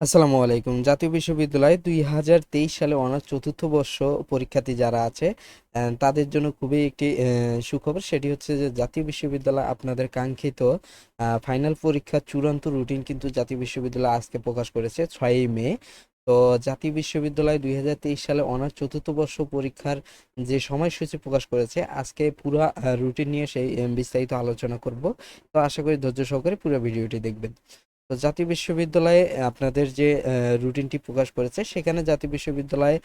আসসালামু আলাইকুম। জাতীয় বিশ্ববিদ্যালয় দুই হাজার তেইশ সালে অনার্স চতুর্থ বর্ষ পরীক্ষার্থী যারা আছে তাদের জন্য খুবই একটি সুখবর। সেটি হচ্ছে যে জাতীয় বিশ্ববিদ্যালয় আপনাদের কাঙ্ক্ষিত ফাইনাল পরীক্ষার চূড়ান্ত রুটিন কিন্তু জাতীয় বিশ্ববিদ্যালয় আজকে প্রকাশ করেছে ছয়ই মে। তো জাতীয় বিশ্ববিদ্যালয় দুই হাজার তেইশ সালে অনার্স চতুর্থ বর্ষ পরীক্ষার যে সময়সূচি প্রকাশ করেছে, আজকে পুরো রুটিন নিয়ে সেই বিস্তারিত আলোচনা করব। তো আশা করি ধৈর্য সহকারে পুরো ভিডিওটি দেখবেন। তো জাতীয় বিশ্ববিদ্যালয়ে আপনাদের যে রুটিনটি প্রকাশ করেছে, সেখানে জাতীয় বিশ্ববিদ্যালয়ে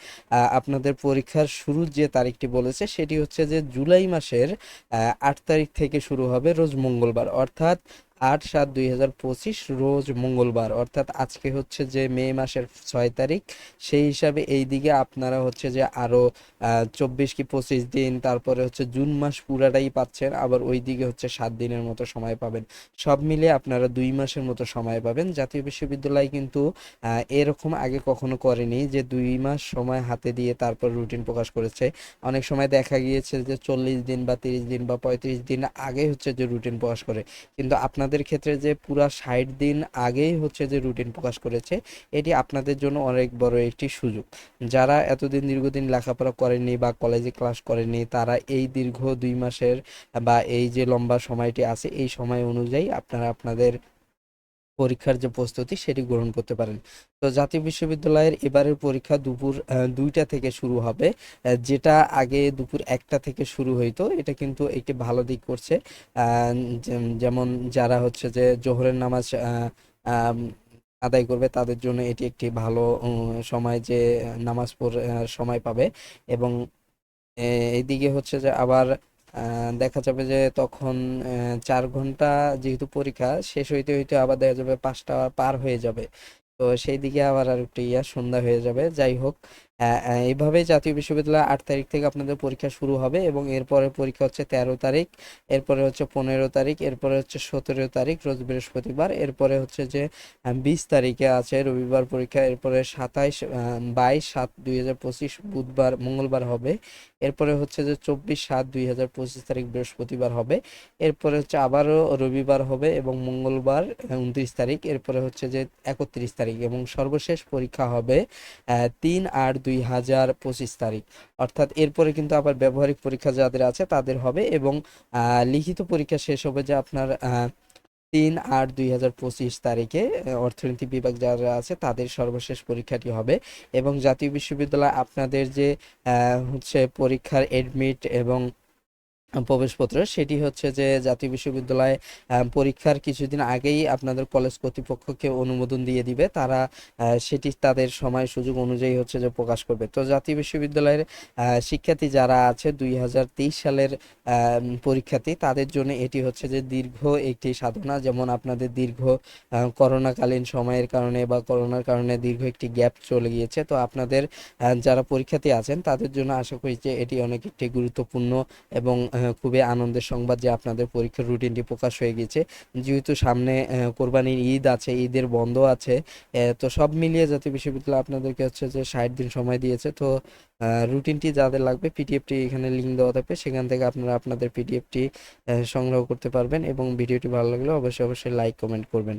আপনাদের পরীক্ষার শুরুর যে তারিখটি বলেছে, সেটি হচ্ছে যে জুলাই মাসের আট তারিখ থেকে শুরু হবে রোজ মঙ্গলবার। অর্থাৎ আট সাত দুই হাজার পঁচিশ রোজ মঙ্গলবার। অর্থাৎ আজকে হচ্ছে যে মে মাসের ছয় তারিখ, সেই হিসাবে এই দিকে আপনারা হচ্ছে যে আরও চব্বিশ কি পঁচিশ দিন, তারপরে হচ্ছে জুন মাস পুরাটাই পাচ্ছেন, আবার ওই দিকে হচ্ছে সাত দিনের মতো সময় পাবেন। সব মিলিয়ে আপনারা দুই মাসের মতো সময় পাবেন। জাতীয় বিশ্ববিদ্যালয় কিন্তু এরকম আগে কখনো করেনি যে দুই মাস সময় হাতে দিয়ে তারপর রুটিন প্রকাশ করেছে। অনেক সময় দেখা গিয়েছে যে চল্লিশ দিন বা তিরিশ দিন বা পঁয়ত্রিশ দিন আগে হচ্ছে যে রুটিন প্রকাশ করে। কিন্তু আপনাদের ক্ষেত্রে যে পুরা ষাট দিন আগেই হচ্ছে যে রুটিন প্রকাশ করেছে, এটি আপনাদের জন্য অনেক বড় একটি সুযোগ। যারা এতদিন দীর্ঘদিন লেখাপড়া করেনি বা কলেজে ক্লাস করেনি তারা এই দীর্ঘ দুই মাসের বা এই যে লম্বা সময়টি আছে, এই সময় অনুযায়ী আপনারা আপনাদের পরীক্ষার যে প্রস্তুতি সেটি গ্রহণ করতে পারেন। তো জাতীয় বিশ্ববিদ্যালয়ের এবারের পরীক্ষা দুপুর দুইটা থেকে শুরু হবে যেটা আগে দুপুর একটা থেকে শুরু হইতো। এটা কিন্তু একটি ভালো দিক করছে। যেমন যারা হচ্ছে যে জোহরের নামাজ আদায় করবে, তাদের জন্য এটি একটি ভালো সময় যে, নামাজ পড় সময় পাবে। এবং এইদিকে হচ্ছে যে আবার দেখা যাবে যে তখন চার ঘণ্টা যেহেতু পরীক্ষা, শেষ হইতে হইতে আবার দেখা যাবে পাঁচটা পার হয়ে যাবে। তো সেই দিকে আবার আর একটু ইয়া সন্ধ্যা হয়ে যাবে। যাই হোক আহ, জাতীয় বিশ্ববিদ্যালয় আট তারিখ থেকে আপনাদের পরীক্ষা শুরু হবে এবং এরপরে পরীক্ষা হচ্ছে তেরো তারিখ এরপরে হচ্ছে পনেরো তারিখ এরপরে হচ্ছে সতেরো তারিখ রোজ বৃহস্পতিবার এরপরে হচ্ছে যে বিশ তারিখে আছে রবিবার পরীক্ষা এরপরে সাতাইশ বাইশ সাত দুই হাজার পঁচিশ বুধবার মঙ্গলবার হবে এরপরে হচ্ছে যে চব্বিশ সাত দুই হাজার পঁচিশ তারিখ বৃহস্পতিবার হবে এরপরে হচ্ছে আবারও রবিবার হবে এবং মঙ্গলবার উনত্রিশ তারিখ এরপরে হচ্ছে যে একত্রিশ তারিখ এবং সর্বশেষ পরীক্ষা হবে তিন আট দুই হাজার পঁচিশ তারিখ। অর্থাৎ এরপরে কিন্তু আবার ব্যবহারিক পরীক্ষা যাদের আছে তাদের হবে এবং লিখিত পরীক্ষা শেষ হবে যে আপনার তিন আট দুই হাজার পঁচিশ তারিখে অর্থনীতি বিভাগ যারা আছে তাদের সর্বশেষ পরীক্ষাটি হবে এবং জাতীয় বিশ্ববিদ্যালয় আপনাদের যে হচ্ছে পরীক্ষার এডমিট এবং প্রবেশপত্র, সেটি হচ্ছে যে জাতীয় বিশ্ববিদ্যালয়ে পরীক্ষার কিছুদিন আগেই আপনাদের কলেজ কর্তৃপক্ষকে অনুমোদন দিয়ে দিবে। তারা সেটি তাদের সময় সুযোগ অনুযায়ী হচ্ছে যে প্রকাশ করবে। তো জাতীয় বিশ্ববিদ্যালয়ের শিক্ষার্থী যারা আছে দুই হাজার তেইশ সালের পরীক্ষার্থী, তাদের জন্য এটি হচ্ছে যে দীর্ঘ একটি সাধনা। যেমন আপনাদের দীর্ঘ করোনাকালীন সময়ের কারণে বা করোনার কারণে দীর্ঘ একটি গ্যাপ চলে গিয়েছে। তো আপনাদের যারা পরীক্ষার্থী আছেন, তাদের জন্য আশা করি যে এটি অনেক একটি গুরুত্বপূর্ণ এবং খুবই আনন্দের সংবাদ যে আপনাদের পরীক্ষার রুটিনটি প্রকাশ হয়ে গেছে যেহেতু সামনে কোরবানির ঈদ আছে, ঈদের বন্ধ আছে তো সব মিলিয়ে জাতীয় বিশ্ববিদ্যালয় আপনাদেরকে হচ্ছে যে ষাট দিন সময় দিয়েছে। তো রুটিনটি যাদের লাগবে পিডিএফটি এখানে লিঙ্ক দেওয়া থাকবে। সেখান থেকে আপনারা আপনাদের পিডিএফটি সংগ্রহ করতে পারবেন এবং ভিডিওটি ভালো লাগলে অবশ্যই অবশ্যই লাইক কমেন্ট করবেন।